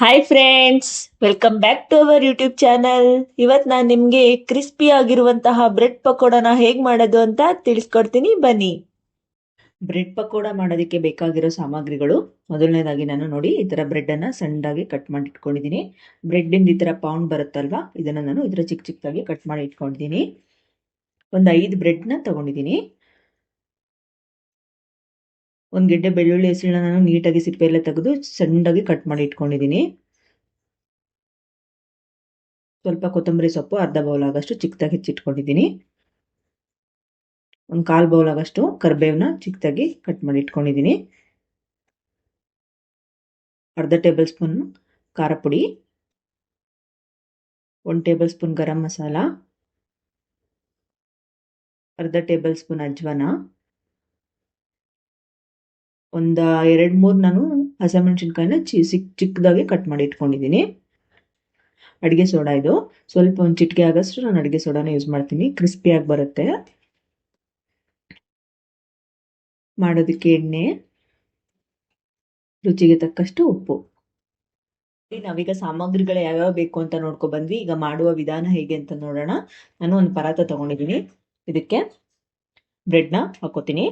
Hi friends welcome back to our YouTube channel ಇವತ್ತು ನಾನು ನಿಮಗೆ ಕ್ರಿಸ್ಪಿ ಆಗಿರುವಂತಹ ಬ್ರೆಡ್ ಪಕೋಡನ ಹೇಗೆ ಮಾಡೋದು ಅಂತ ತಿಳಿಸ್ಕೊಡ್ತೀನಿ. ಬನ್ನಿ. ಬ್ರೆಡ್ ಪಕೋಡ ಮಾಡೋದಕ್ಕೆ ಬೇಕಾಗಿರೋ ಸಾಮಗ್ರಿಗಳು. ಮೊದಲನೇದಾಗಿ ನಾನು ನೋಡಿ ಈ ಥರ ಬ್ರೆಡ್ಡನ್ನು ಸಣ್ಣದಾಗಿ ಕಟ್ ಮಾಡಿ ಇಟ್ಕೊಂಡಿದ್ದೀನಿ. ಇಂದ ಈ ಥರ ಪೌಂಡ್ ಬರುತ್ತಲ್ವಾ? ಇದನ್ನು ನಾನು ಇದರ ಚಿಕ್ಕ ಚಿಕ್ಕದಾಗಿ ಕಟ್ ಮಾಡಿ ಇಟ್ಕೊಂಡಿದ್ದೀನಿ. ಒಂದು ಐದು ಬ್ರೆಡ್ನ ತೊಗೊಂಡಿದ್ದೀನಿ. ಒಂದು ಗೆಡ್ಡೆ ಬೆಳ್ಳುಳ್ಳಿ ಹೆಸರನ್ನ ನಾನು ನೀಟಾಗಿ ಸಿಪ್ಪೆ ಎಲ್ಲ ತೆಗೆದು ಸಣ್ಣದಾಗಿ ಕಟ್ ಮಾಡಿ ಇಟ್ಕೊಂಡಿದ್ದೀನಿ. ಸ್ವಲ್ಪ ಕೊತ್ತಂಬರಿ ಸೊಪ್ಪು, ಅರ್ಧ ಬೌಲ್ ಆಗಷ್ಟು ಚಿಕ್ಕದಾಗಿ ಹೆಚ್ಚಿಟ್ಕೊಂಡಿದ್ದೀನಿ. ಒಂದು ಕಾಲು ಬೌಲ್ ಆಗಷ್ಟು ಕರಿಬೇವನ್ನ ಚಿಕ್ಕದಾಗಿ ಕಟ್ ಮಾಡಿ ಇಟ್ಕೊಂಡಿದ್ದೀನಿ. ಅರ್ಧ ಟೇಬಲ್ ಸ್ಪೂನ್ ಖಾರ ಪುಡಿ, ಒಂದು ಟೇಬಲ್ ಸ್ಪೂನ್ ಗರಂ ಮಸಾಲ, ಅರ್ಧ ಟೇಬಲ್ ಸ್ಪೂನ್ ಅಜ್ವಾನ. ಒಂದು ಎರಡು ಮೂರು ನಾನು ಹಸಿಮೆಣ್ಸಿನ್ಕಾಯಿನ ಚಿ ಸಿಕ್ ಚಿಕ್ಕದಾಗಿ ಕಟ್ ಮಾಡಿ ಇಟ್ಕೊಂಡಿದ್ದೀನಿ ಅಡುಗೆ ಸೋಡಾ ಇದು. ಸ್ವಲ್ಪ ಒಂದು ಚಿಟಿಕೆ ಆಗೋಷ್ಟು ನಾನು ಅಡುಗೆ ಸೋಡಾನ ಯೂಸ್ ಮಾಡ್ತೀನಿ. ಕ್ರಿಸ್ಪಿಯಾಗಿ ಬರುತ್ತೆ. ಮಾಡೋದಕ್ಕೆ ಎಣ್ಣೆ. ರುಚಿಗೆ ತಕ್ಕಷ್ಟು ಉಪ್ಪು. ನಾವೀಗ ಸಾಮಗ್ರಿಗಳು ಯಾವ್ಯಾವ ಬೇಕು ಅಂತ ನೋಡ್ಕೊ ಬಂದ್ವಿ. ಈಗ ಮಾಡುವ ವಿಧಾನ ಹೇಗೆ ಅಂತ ನೋಡೋಣ. ನಾನು ಒಂದು ಪರಾತ ತಗೊಂಡಿದ್ದೀನಿ ಇದಕ್ಕೆ ಬ್ರೆಡ್ನ ಹಾಕೋತೀನಿ.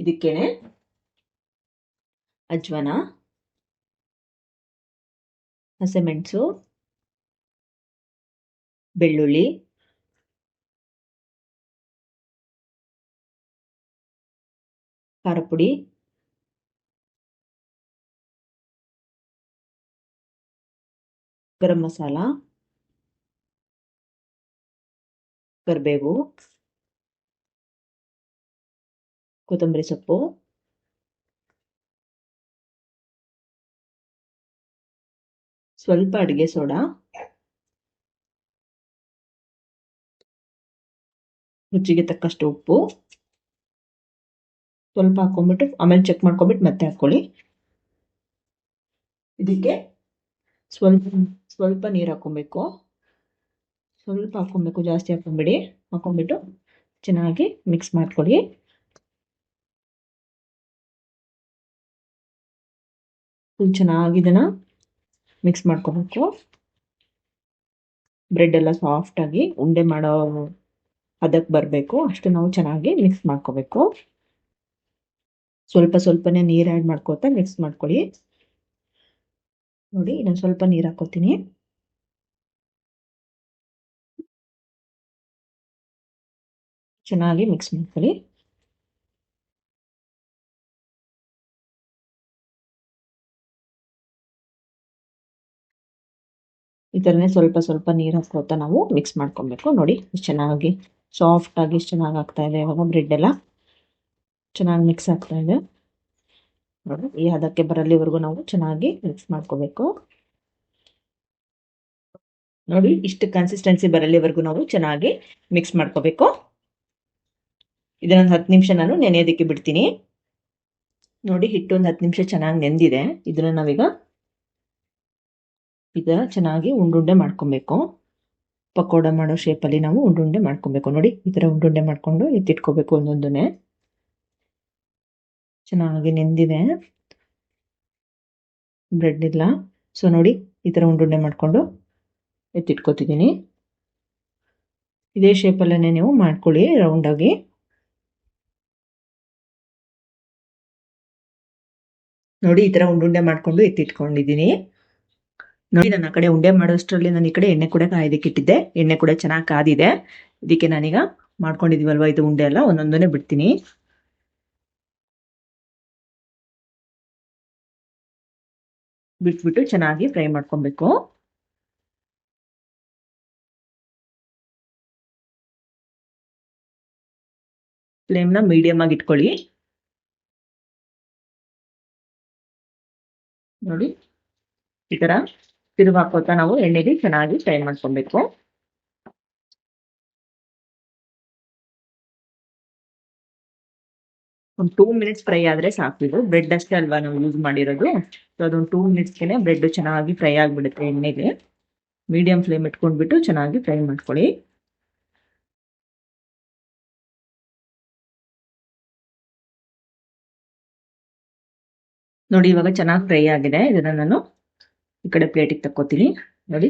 ಇದಕ್ಕೇನೆ ಅಜ್ವನ ಹಸಿಮೆಣಸು ಬೆಳ್ಳುಳ್ಳಿ ಖಾರ ಪುಡಿ ಗರಂ ಮಸಾಲ ಕರಿಬೇವು ಕೊತ್ತಂಬರಿ ಸೊಪ್ಪು. ಸ್ವಲ್ಪ ಅಡುಗೆ ಸೋಡಾ. ರುಚಿಗೆ ತಕ್ಕಷ್ಟು ಉಪ್ಪು. ಸ್ವಲ್ಪ ಹಾಕೊಂಡ್ಬಿಟ್ಟು, ಆಮೇಲೆ ಚೆಕ್ ಮಾಡ್ಕೊಂಬಿಟ್ಟು ಮತ್ತೆ ಹಾಕ್ಕೊಳ್ಳಿ ಇದಕ್ಕೆ ಸ್ವಲ್ಪ ಸ್ವಲ್ಪ ನೀರು ಹಾಕೊಬೇಕು ಸ್ವಲ್ಪ ಹಾಕೊಬೇಕು ಜಾಸ್ತಿ ಹಾಕೊಂಬಿಡಿ ಹಾಕೊಂಡ್ಬಿಟ್ಟು ಚೆನ್ನಾಗಿ ಮಿಕ್ಸ್ ಮಾಡ್ಕೊಳ್ಳಿ. ಚೆನ್ನಾಗಿ ಇದನ್ನು ಮಿಕ್ಸ್ ಮಾಡ್ಕೋಬೇಕು. ಬ್ರೆಡ್ ಎಲ್ಲ ಸಾಫ್ಟಾಗಿ ಉಂಡೆ ಮಾಡೋ ಅದಕ್ಕೆ ಬರಬೇಕು. ಅಷ್ಟು ನಾವು ಚೆನ್ನಾಗಿ ಮಿಕ್ಸ್ ಮಾಡ್ಕೋಬೇಕು. ಸ್ವಲ್ಪ ಸ್ವಲ್ಪನೇ ನೀರು ಆ್ಯಡ್ ಮಾಡ್ಕೋತಾ ಮಿಕ್ಸ್ ಮಾಡ್ಕೊಳ್ಳಿ. ನೋಡಿ ನಾನು ಸ್ವಲ್ಪ ನೀರು ಹಾಕೋತೀನಿ ಚೆನ್ನಾಗಿ ಮಿಕ್ಸ್ ಮಾಡ್ಕೊಳ್ಳಿ. ಈ ಥರನೇ ಸ್ವಲ್ಪ ಸ್ವಲ್ಪ ನೀರು ಹಾಕೋತಾ ನಾವು ಮಿಕ್ಸ್ ಮಾಡ್ಕೊಬೇಕು. ನೋಡಿ ಚೆನ್ನಾಗಿ ಸಾಫ್ಟಾಗಿ ಇಷ್ಟು ಚೆನ್ನಾಗಿ ಆಗ್ತಾ ಇದೆ ಇವಾಗ ಬ್ರೆಡ್ ಎಲ್ಲ. ಚೆನ್ನಾಗಿ ಮಿಕ್ಸ್ ಆಗ್ತಾ ಇದೆ. ನೋಡಿ ಈ ಹದಕ್ಕೆ ಬರಲ್ಲಿವರೆಗೂ ನಾವು ಚೆನ್ನಾಗಿ ಮಿಕ್ಸ್ ಮಾಡ್ಕೋಬೇಕು. ನೋಡಿ, ಇಷ್ಟು ಕನ್ಸಿಸ್ಟೆನ್ಸಿ ಬರಲ್ಲಿವರೆಗೂ ನಾವು ಚೆನ್ನಾಗಿ ಮಿಕ್ಸ್ ಮಾಡ್ಕೋಬೇಕು. ಇದನ್ನೊಂದು ಹತ್ತು ನಿಮಿಷ ನಾನು ನೆನೆಯೋದಕ್ಕೆ ಬಿಡ್ತೀನಿ. ನೋಡಿ ಹಿಟ್ಟು ಒಂದು ಹತ್ತು ನಿಮಿಷ ಚೆನ್ನಾಗಿ ನೆಂದಿದೆ. ಇದನ್ನು ನಾವೀಗ ಈಗ ಚೆನ್ನಾಗಿ ಉಂಡುಂಡೆ ಮಾಡ್ಕೊಬೇಕು. ಪಕೋಡ ಮಾಡೋ ಶೇಪಲ್ಲಿ ನಾವು ಉಂಡುಂಡೆ ಮಾಡ್ಕೊಬೇಕು. ನೋಡಿ, ಈ ಥರ ಉಂಡುಂಡೆ ಮಾಡಿಕೊಂಡು ಎತ್ತಿಟ್ಕೋಬೇಕು ಒಂದೊಂದನ್ನೇ. ಚೆನ್ನಾಗಿ ನೆಂದಿದೆ. ಬ್ರೆಡ್ ಇಲ್ಲ. ಸೊ ನೋಡಿ, ಈ ಥರ ಉಂಡುಂಡೆ ಮಾಡಿಕೊಂಡು ಎತ್ತಿಟ್ಕೋತಿದ್ದೀನಿ. ಇದೇ ಶೇಪಲ್ಲೇ ನೀವು ಮಾಡ್ಕೊಳ್ಳಿ ರೌಂಡಾಗಿ ನೋಡಿ, ಈ ಥರ ಉಂಡುಂಡೆ ಮಾಡಿಕೊಂಡು ಎತ್ತಿಟ್ಕೊಂಡಿದ್ದೀನಿ. ನೋಡಿ ನನ್ನ ಕಡೆ ಉಂಡೆ ಮಾಡೋಷ್ಟರಲ್ಲಿ ನಾನು ಈ ಕಡೆ ಎಣ್ಣೆ ಕೂಡ ಕಾಯ್ದಕ್ಕೆ ಇಟ್ಟಿದ್ದೆ ಎಣ್ಣೆ ಕೂಡ ಚೆನ್ನಾಗಿ ಕಾದಿದೆ. ಇದಕ್ಕೆ ನಾನೀಗ ಮಾಡ್ಕೊಂಡಿದೀವಲ್ವಾ ಇದು ಉಂಡೆ ಎಲ್ಲ? ಒಂದೊಂದನೇ ಬಿಡ್ತೀನಿ. ಬಿಟ್ಬಿಟ್ಟು ಚೆನ್ನಾಗಿ ಫ್ರೈ ಮಾಡ್ಕೊಬೇಕು. ಫ್ಲೇಮ್ನ ಮೀಡಿಯಮ್ ಆಗಿ ಇಟ್ಕೊಳ್ಳಿ. ನೋಡಿ, ಈ ತರ ಹಾಕೋತಾ ನಾವು ಎಣ್ಣೆಗೆ ಚೆನ್ನಾಗಿ ಫ್ರೈ ಮಾಡ್ಕೊಬೇಕು. ಒಂದು ಟೂ ಮಿನಿಟ್ಸ್ ಫ್ರೈ ಆದರೆ ಸಾಕು ಇದು. ಬ್ರೆಡ್ ಅಷ್ಟೇ ಅಲ್ವಾ ನಾವು ಯೂಸ್ ಮಾಡಿರೋದು. ಸೊ ಅದೊಂದು ಟೂ ಮಿನಿಟ್ಸ್ಗೆ ಬ್ರೆಡ್ ಚೆನ್ನಾಗಿ ಫ್ರೈ ಆಗಿಬಿಡುತ್ತೆ ಎಣ್ಣೆಗೆ. ಮೀಡಿಯಂ ಫ್ಲೇಮ್ ಇಟ್ಕೊಂಡ್ಬಿಟ್ಟು ಚೆನ್ನಾಗಿ ಫ್ರೈ ಮಾಡ್ಕೊಳ್ಳಿ. ನೋಡಿ ಇವಾಗ ಚೆನ್ನಾಗಿ ಫ್ರೈ ಆಗಿದೆ. ಇದನ್ನ ನಾನು ಈ ಕಡೆ ಪ್ಲೇಟಿಗೆ ತಕ್ಕೋತೀನಿ. ನೋಡಿ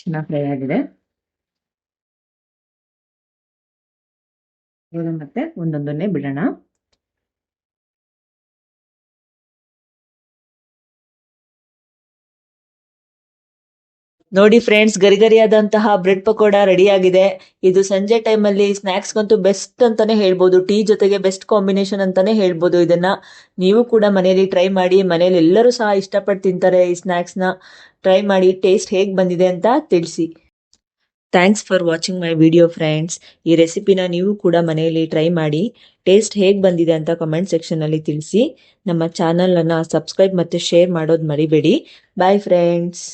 ಚೆನ್ನಾಗಿ ಫ್ರೈ ಆಗಿದೆ. ಮತ್ತೆ ಒಂದೊಂದನ್ನೇ ಬಿಡೋಣ. ನೋಡಿ ಫ್ರೆಂಡ್ಸ್ ಗರಿಗರಿಯಾದಂತಹ ಬ್ರೆಡ್ ಪಕೋಡ ರೆಡಿ ಆಗಿದೆ. ಇದು ಸಂಜೆ ಟೈಮಲ್ಲಿ ಸ್ನ್ಯಾಕ್ಸ್ಗಂತೂ ಬೆಸ್ಟ್ ಅಂತಾನೆ ಹೇಳ್ಬೋದು. ಟೀ ಜೊತೆಗೆ ಬೆಸ್ಟ್ ಕಾಂಬಿನೇಷನ್ ಅಂತಾನೆ ಹೇಳ್ಬೋದು ಇದನ್ನ. ನೀವು ಕೂಡ ಮನೆಯಲ್ಲಿ ಟ್ರೈ ಮಾಡಿ, ಮನೆಯಲ್ಲಿ ಎಲ್ಲರೂ ಸಹ ಇಷ್ಟಪಟ್ಟು ತಿಂತಾರೆ ಈ ಸ್ನ್ಯಾಕ್ಸ್ನ ಟ್ರೈ ಮಾಡಿ ಟೇಸ್ಟ್ ಹೇಗೆ ಬಂದಿದೆ ಅಂತ ತಿಳಿಸಿ. Thanks for watching my video friends ಈ ರೆಸಿಪಿನ ನೀವು ಕೂಡ ಮನೆಯಲ್ಲಿ ಟ್ರೈ ಮಾಡಿ ಟೇಸ್ಟ್ ಹೇಗೆ ಬಂದಿದೆ ಅಂತ ಕಮೆಂಟ್ ಸೆಕ್ಷನಲ್ಲಿ ತಿಳಿಸಿ. ನಮ್ಮ ಚಾನಲನ್ನು ಸಬ್ಸ್ಕ್ರೈಬ್ ಮತ್ತು ಶೇರ್ ಮಾಡೋದು ಮರಿಬೇಡಿ. Bye friends